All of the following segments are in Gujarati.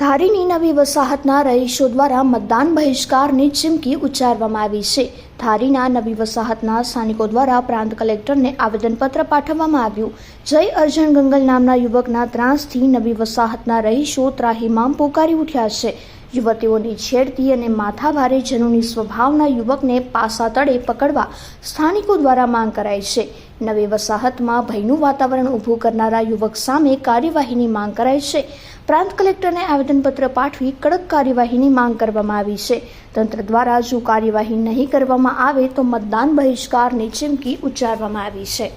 ધારીની નવી વસાહતના રહીશો દ્વારા મતદાન બહિષ્કારની ચીમકી ઉચ્ચારવામાં આવી છે. ધારીના નવી વસાહતના સ્થાનિકો દ્વારા પ્રાંત કલેક્ટરને આવેદનપત્ર પાઠવવામાં આવ્યું. જય અર્જણ ગંગલ નામના યુવકના ત્રાસથી નવી વસાહતના રહીશો ત્રાહિમામ પોકારી ઉઠ્યા છે. યુવતીઓની છેડતી અને માથાભારે જનોની સ્વભાવના યુવકને પાસા તળે પકડવા સ્થાનિકો દ્વારા માંગ કરાઈ છે. નવી વસાહતમાં ભયનું વાતાવરણ ઊભું કરનારા યુવક સામે કાર્યવાહીની માંગ કરાઈ છે. પ્રાંત કલેક્ટરને આવેદનપત્ર પાઠવી કડક કાર્યવાહીની માંગ કરવામાં આવી છે. તંત્ર દ્વારા જો કાર્યવાહી નહીં કરવામાં આવે તો મતદાન બહિષ્કારની ચીમકી ઉચ્ચારવામાં આવી છે.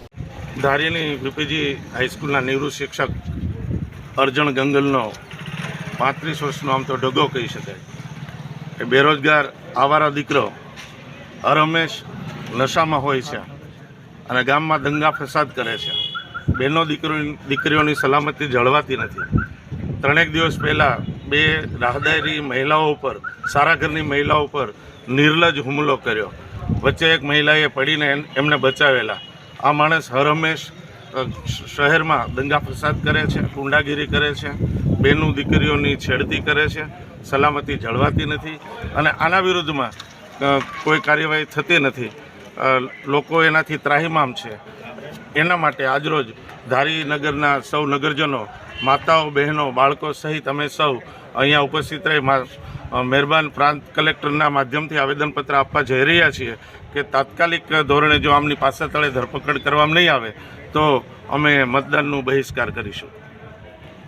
ધારીની વીપીજી હાઈસ્કૂલના નિવૃત્ત શિક્ષક અર્જણ ગંગલનો પાંત્રીસ વર્ષનો આમ તો ડગો કહી શકાય. એ બેરોજગાર, આવારા દીકરો હરહમેશ નશામાં હોય છે અને ગામમાં દંગા ફસાદ કરે છે. બહેનો દીકરો દીકરીઓની સલામતી જળવાતી નથી. ત્રણેક દિવસ પહેલાં બે રાહદારી મહિલાઓ ઉપર, સારા ઘરની મહિલાઓ ઉપર નિર્લજ હુમલો કર્યો. વચ્ચે એક મહિલાએ પડીને એમને બચાવેલા. આ માણસ હરહંમેશ શહેરમાં દંગા ફસાદ કરે છે ગુંડાગીરી કરે છે. બેનું દીકરીઓની છેડતી કરે છે, સલામતી જળવાતી નથી અને આના વિરુદ્ધમાં કોઈ કાર્યવાહી થતી નથી. લોકો એનાથી ત્રાહીમામ છે. એના માટે આજરોજ ધારીનગરના સૌ નગરજનો, માતાઓ, બહેનો, બાળકો સહિત અમે સૌ અહીંયા ઉપસ્થિત રહી મહેરબાન પ્રાંત કલેક્ટરના માધ્યમથી આવેદનપત્ર આપવા જઈ રહ્યા છીએ કે તાત્કાલિક ધોરણે જો આમની પાસે તળે ધરપકડ કરવામાં નહીં આવે, તો અમે મતદાનનું બહિષ્કાર કરીશું.